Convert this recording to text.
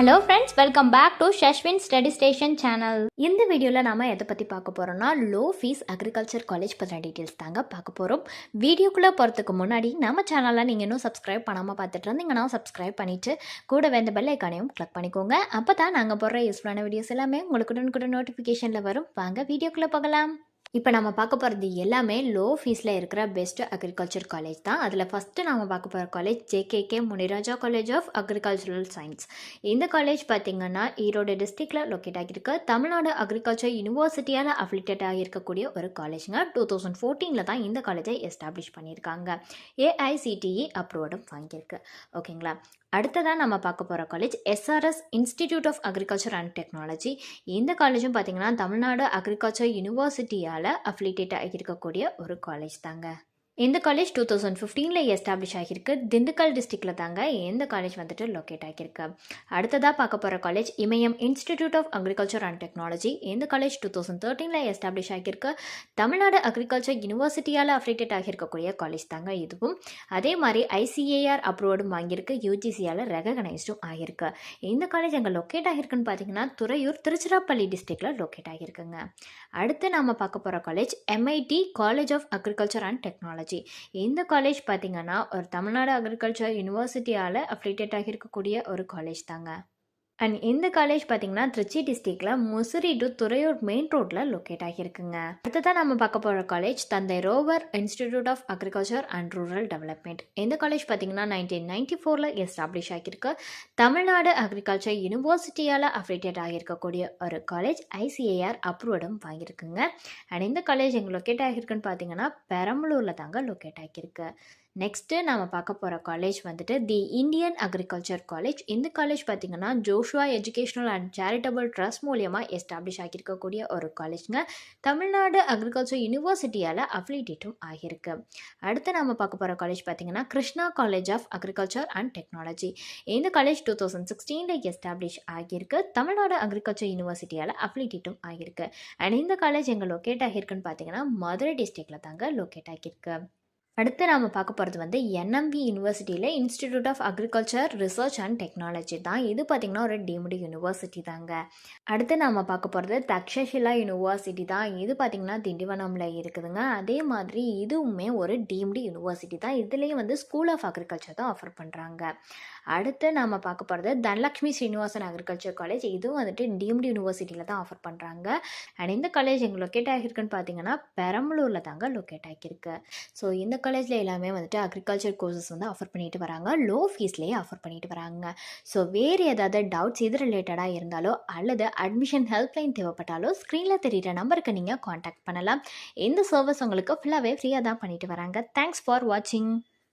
Hello friends welcome back to Shashwin study station channel இந்த வீடியோவில் நாம் எதை பற்றி பார்க்க போகிறோம்னா லோ ஃபீஸ் அக்ரிகல்ச்சர் காலேஜ் பற்றின டீட்டெயில்ஸ் தாங்க பார்க்க போகிறோம் வீடியோக்குள்ளே போகிறதுக்கு முன்னாடி நம்ம சேனலில் நீங்கள் இன்னும் சப்ஸ்கிரைப் பண்ணாமல் பார்த்துட்டு இருந்தீங்கன்னா சப்ஸ்கிரைப் பண்ணிவிட்டு கூட இந்த பெல் ஐக்கானையும் கிளிக் பண்ணிக்கோங்க. அப்போ தான் நாங்கள் போடுற யூஸ்ஃபுல்லான வீடியோஸ் எல்லாமே உங்களுக்கு உடனுக்குடன் நோட்டிஃபிகேஷனில் வரும். வாங்க வீடியோக்குள்ளே போகலாம். இப்போ நம்ம பார்க்க போகிறது எல்லாமே லோ ஃபீஸில் இருக்கிற பெஸ்ட் அக்ரிகல்ச்சர் காலேஜ் தான். அதில் ஃபஸ்ட்டு நம்ம பார்க்க போகிற college JKK Muniraja college of agricultural science இந்த காலேஜ் பார்த்தீங்கன்னா ஈரோடு டிஸ்ட்ரிக்டில் லொக்கேட் ஆகியிருக்கு. தமிழ்நாடு அக்ரிகல்ச்சர் யூனிவர்சிட்டியால் அஃபிலிட்டேட் ஆகியிருக்கக்கூடிய ஒரு காலேஜுங்க டூ தௌசண்ட் ஃபோர்டீனில் தான் இந்த காலேஜை எஸ்டாப்ளிஷ் பண்ணியிருக்காங்க. ஏஐசிடிஇ அப்ரூவடும் வாங்கியிருக்கு. ஓகேங்களா அடுத்ததாக நம்ம பார்க்க போகிற college SRS institute of agriculture and technology இந்த காலேஜும் பார்த்தீங்கன்னா தமிழ்நாடு அக்ரிகல்ச்சர் யூனிவர்சிட்டியால் அஃபிலிட்டேட் ஆகியிருக்கக்கூடிய ஒரு காலேஜ் தாங்க. இந்த காலேஜ் டூ தௌசண்ட் ஃபிஃப்டீனில் எஸ்டாப்ளிஷ் ஆகியிருக்கு. திண்டுக்கல் டிஸ்ட்ரிக்டில் தாங்க இந்த காலேஜ் வந்துட்டு லொக்கேட் ஆகியிருக்கு. அடுத்ததாக பார்க்க போகிற college Imayam institute of agriculture and technology இந்த காலேஜ் டூ தௌசண்ட் தேர்ட்டீனில் எஸ்டாப்ளிஷ் ஆகியிருக்கு. தமிழ்நாடு அக்ரிகல்ச்சர் யூனிவர்சிட்டியால் அஃபிலேட்டட் ஆகியிருக்கக்கூடிய காலேஜ் தாங்க இதுவும். அதே மாதிரி ஐசிஏஆர் அப்ரூவடும் வாங்கியிருக்கு. யூஜிசியால் ரெகனைஸ்டும் ஆகியிருக்கு. இந்த காலேஜ் அங்கே லொக்கேட் ஆகியிருக்குன்னு பார்த்தீங்கன்னா துறையூர் திருச்சிராப்பள்ளி டிஸ்ட்ரிக்டில் லொக்கேட் ஆகியிருக்குங்க. அடுத்து நாம் பார்க்க போகிற college MIT college of agriculture and technology இந்த காலேஜ் பார்த்தீங்கன்னா ஒரு தமிழ்நாடு அக்ரிகல்ச்சர் யூனிவர்சிட்டியால் அஃபிலிட்டேட் ஆகியிருக்கக்கூடிய ஒரு காலேஜ் தாங்க. அண்ட் இந்த காலேஜ் பார்த்தீங்கன்னா திருச்சி டிஸ்ட்ரிக்டில் முசிறி டு துறையூர் மெயின் ரோட்டில் லொக்கேட் ஆகியிருக்குங்க. அடுத்ததான் நம்ம பார்க்க போகிற college Thanthai Roever institute of agriculture and rural development இந்த காலேஜ் பார்த்தீங்கன்னா நைன்டீன் நைன்டி ஃபோரில் எஸ்டாப்ளிஷ் ஆகியிருக்கு. தமிழ்நாடு அக்ரிகல்ச்சர் யூனிவர்சிட்டியால் அஃபிலிட்டேட் ஆகியிருக்கக்கூடிய ஒரு காலேஜ் ஐசிஏஆர் அப்ரூவடும் வாங்கியிருக்குங்க. அண்ட் இந்த காலேஜ் எங்கே லொக்கேட் ஆகியிருக்குன்னு பார்த்தீங்கன்னா பெரம்பலூரில் தாங்க லொக்கேட் ஆகியிருக்கு. நெக்ஸ்ட்டு நம்ம பார்க்க போகிற காலேஜ் வந்துட்டு தி இந்தியன் அக்ரிகல்ச்சர் காலேஜ் இந்த காலேஜ் பார்த்திங்கன்னா Joshua educational and charitable trust மூலியமாக எஸ்டாப்ளிஷ் ஆகியிருக்கக்கூடிய ஒரு காலேஜ்ங்க தமிழ்நாடு அக்ரிகல்ச்சர் யூனிவர்சிட்டியால் அஃபிலிட்டேட்டும் ஆகியிருக்கு. அடுத்து நம்ம பார்க்க போகிற காலேஜ் பார்த்திங்கன்னா Krishna college of agriculture and technology இந்த காலேஜ் டூ தௌசண்ட் சிக்ஸ்டீனில் எஸ்டாப்ளிஷ் ஆகியிருக்கு. தமிழ்நாடு அக்ரிகல்ச்சர் யூனிவர்சிட்டியால் அஃபிலிட்டேட்டும் ஆகியிருக்கு. அண்ட் இந்த காலேஜ் எங்கே லொக்கேட் ஆகியிருக்குன்னு பார்த்தீங்கன்னா மதுரை டிஸ்ட்ரிக்டில் தாங்க லொக்கேட் ஆகியிருக்கு. அடுத்து நாம் பார்க்க போகிறது வந்து என்எம்பி யூனிவர்சிட்டியில் institute of agriculture research and technology தான். இது பார்த்திங்கன்னா ஒரு டீம்டு யூனிவர்சிட்டி தாங்க. அடுத்து நாம் பார்க்க போகிறது தக்ஷஷிலா யூனிவர்சிட்டி தான். இது பார்த்திங்கன்னா திண்டிவனமில் இருக்குதுங்க. அதே மாதிரி இதுவுமே ஒரு டீம்டு யூனிவர்சிட்டி தான். இதுலேயும் வந்து ஸ்கூல் ஆஃப் அக்ரிகல்ச்சர் தான் ஆஃபர் பண்ணுறாங்க அடுத்து நாம் பார்க்க போகிறது தனலக்ஷ்மி ஸ்ரீனிவாசன் அக்ரிகல்ச்சர் காலேஜ் இதுவும் வந்துட்டு டீம்டு யூனிவர்சிட்டியில் தான் ஆஃபர் பண்ணுறாங்க அண்ட் இந்த காலேஜ் எங்கே லொக்கேட் ஆகியிருக்குன்னு பார்த்தீங்கன்னா பெரம்பலூரில் தாங்க லொக்கேட் ஆகியிருக்கு. ஸோ இந்த காலேஜில் எல்லாமே வந்துட்டு அக்ரிகல்ச்சர் கோர்சஸ் வந்து ஆஃபர் பண்ணிட்டு வராங்க. லோ ஃபீஸ்லேயே ஆஃபர் பண்ணிட்டு வராங்க. ஸோ வேறு ஏதாவது டவுட்ஸ் இது ரிலேட்டடாக இருந்தாலோ அல்லது அட்மிஷன் ஹெல்ப்லைன் தேவைப்பட்டாலோ ஸ்க்ரீனில் தெரியிற நம்பருக்கு நீங்கள் காண்டாக்ட் பண்ணலாம். இந்த சர்வீஸ் உங்களுக்கு ஃபுல்லாகவே ஃப்ரீயாக தான் பண்ணிட்டு வராங்க. தேங்க்ஸ் ஃபார் வாட்சிங்